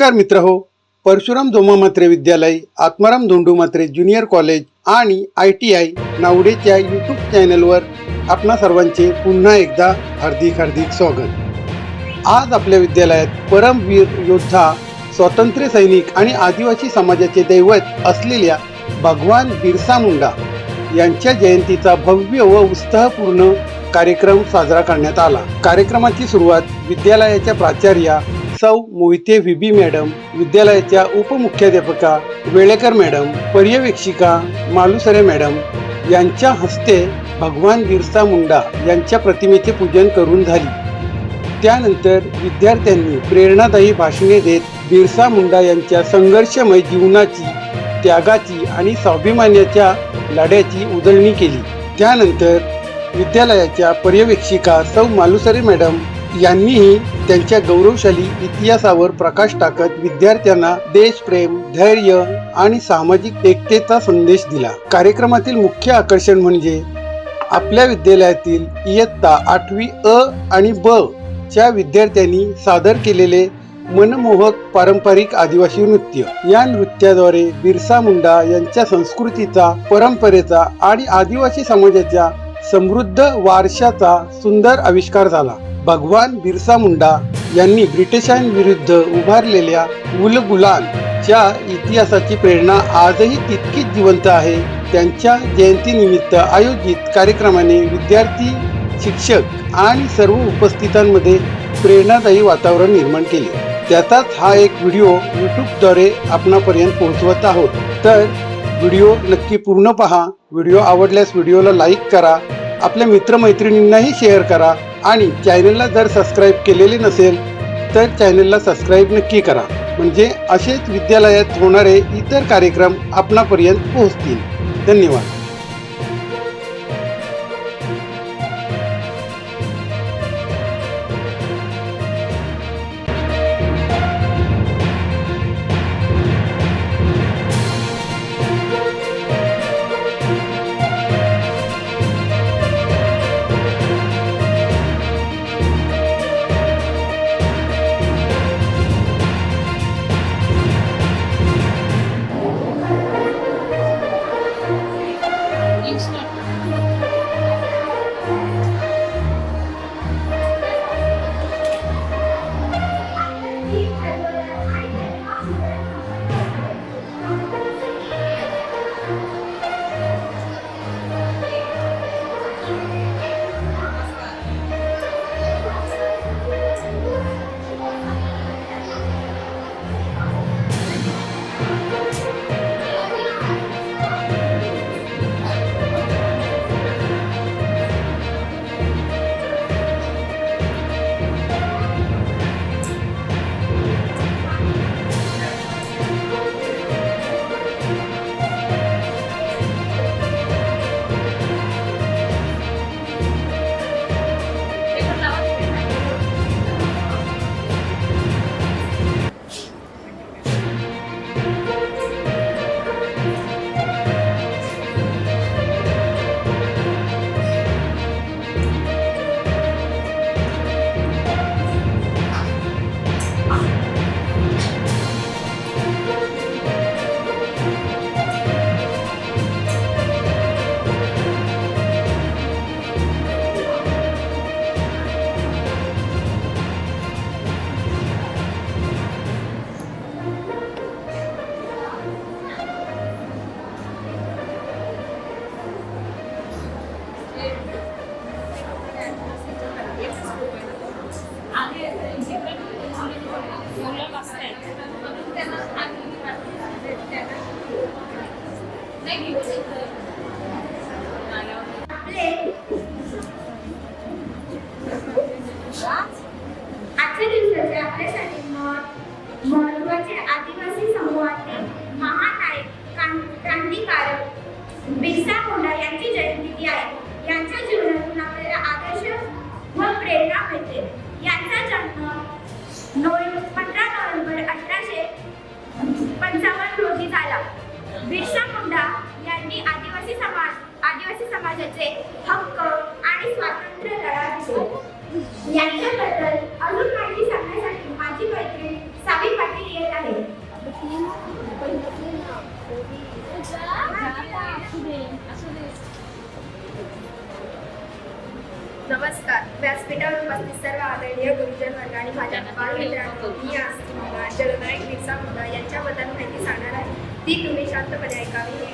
नमस्कार मित्र हो. परशुराम धोमा मात्रे विद्यालय आत्माराम धोंडू मात्रे ज्युनियर कॉलेज आणि आय टी आय नावडेच्या यूट्यूब चॅनलवर आपणा सर्वांचे पुन्हा एकदा हार्दिक हार्दिक स्वागत. आज आपल्या विद्यालयात परमवीर योद्धा स्वातंत्र्य सैनिक आणि आदिवासी समाजाचे दैवत असलेल्या भगवान बिरसा मुंडा यांच्या जयंतीचा भव्य व उत्साहपूर्ण कार्यक्रम साजरा करण्यात आला. कार्यक्रमाची सुरुवात विद्यालयाच्या प्राचार्या सौ मोहिते व्ही मॅडम विद्यालयाच्या उपमुख्याध्यापका वेळेकर मॅडम पर्यवेक्षिका मालुसरे मॅडम यांच्या हस्ते भगवान बिरसा मुंडा यांच्या प्रतिमेचे पूजन करून झाली. त्यानंतर विद्यार्थ्यांनी प्रेरणादायी भाषणे देत बिरसा मुंडा यांच्या संघर्षमय जीवनाची त्यागाची आणि स्वाभिमानाच्या लढ्याची उजळणी केली. त्यानंतर विद्यालयाच्या पर्यवेक्षिका सौ मालुसरे मॅडम यांनीही त्यांच्या गौरवशाली इतिहासावर प्रकाश टाकत विद्यार्थ्यांना देशप्रेम धैर्य आणि सामाजिक एकतेचा संदेश दिला. कार्यक्रमातील मुख्य आकर्षण म्हणजे आपल्या विद्यालयातील इयत्ता आठवी अ आणि ब च्या विद्यार्थ्यांनी सादर केलेले मनमोहक पारंपरिक आदिवासी नृत्य. या नृत्याद्वारे बिरसा मुंडा यांच्या संस्कृतीचा परंपरेचा आणि आदिवासी समाजाच्या समृद्ध वारशाचा सुंदर आविष्कार झाला. भगवान बिरसा मुंडा यांनी ब्रिटिशांविरुद्ध उभारलेल्या उलगुलान च्या इतिहासाची प्रेरणा आजही तितकीच जिवंत आहे. त्यांच्या जयंतीनिमित्त आयोजित कार्यक्रमाने विद्यार्थी शिक्षक आणि सर्व उपस्थितांमध्ये प्रेरणादायी वातावरण निर्माण केले. त्याचाच हा एक व्हिडिओ यूट्यूबद्वारे आपणापर्यंत पोहोचवत आहोत. तर व्हिडिओ नक्की पूर्ण पहा. व्हिडिओ आवडल्यास व्हिडिओला लाईक करा. आपल्या मित्रमैत्रिणींनाही शेअर करा. आणि चॅनलला जर सबस्क्राईब केलेले नसेल तर चॅनलला सबस्क्राईब नक्की करा. म्हणजे असेच विद्यालयात होणारे इतर कार्यक्रम आपणापर्यंत पोहोचतील. धन्यवाद. cabida.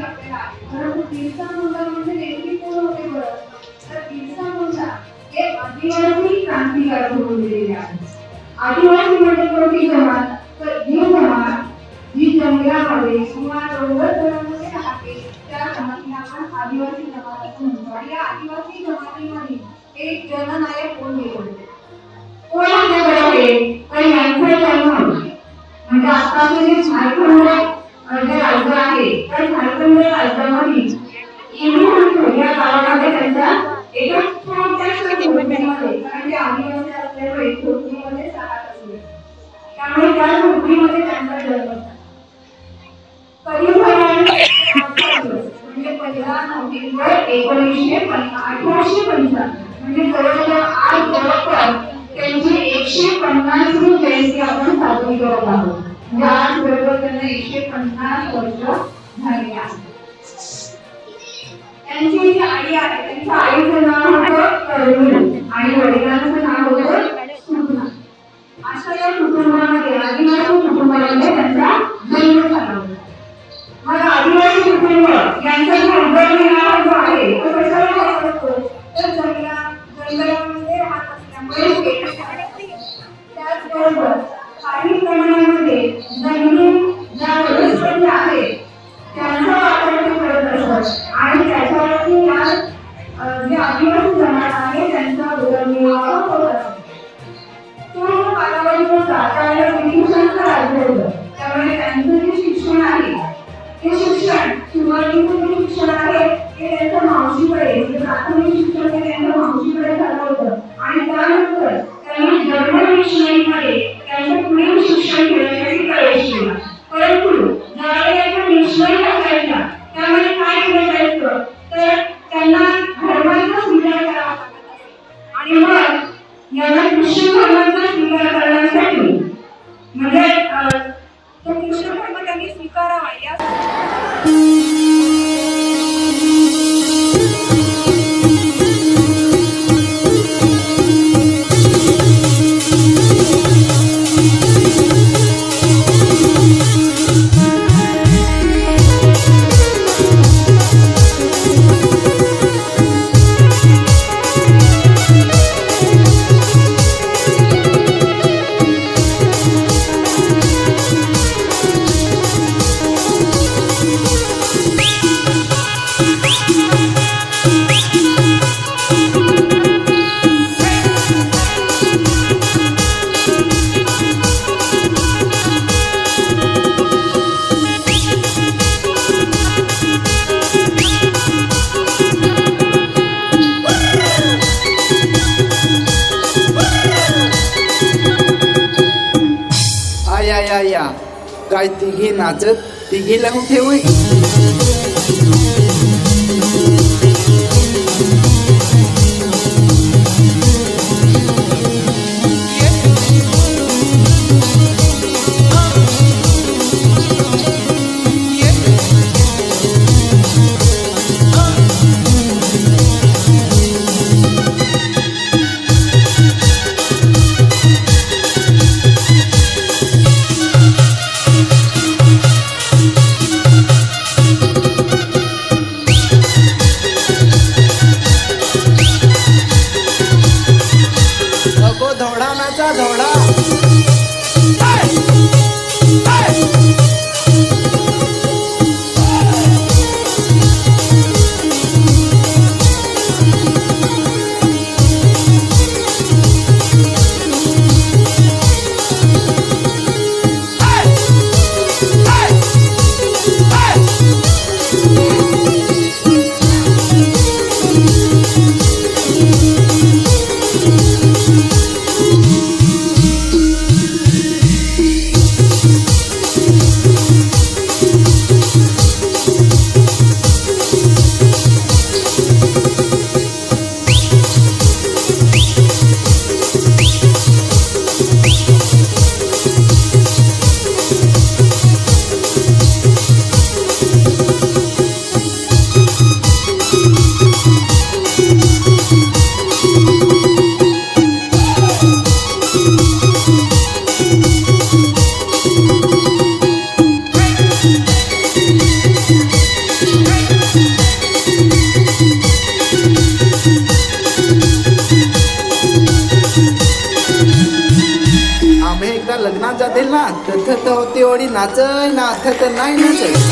असते आहे. परंतु तिरसा म्हणजे आदिवासी म्हणजे कोणती जमात? तर ही जमात जी जंगलामध्ये किंवा डोंगरधरामध्ये राहते. त्या जमातीला आपण आदिवासी जमात असं म्हणतो. आणि या आदिवासी जमातीमध्ये एक जननायक कोण निर्माण कोण आपल्याकडे आहे यांचा जन्म? म्हणजे आता जे झारखंड जे राज्य आहे. त्या झारखंड राज्यामध्ये इडू आणि खोट्या आदिवासी म्हणजे त्यांचा जन्म झाला. मग कुटुंब यांचा जो हे त्यांच्या मावशीकडे म्हणजे प्राथमिक शिक्षण हे त्यांच्या मावशीकडे झालं या काय तिघी नाचत तिघी लावून ठेवू Take the nine minutes.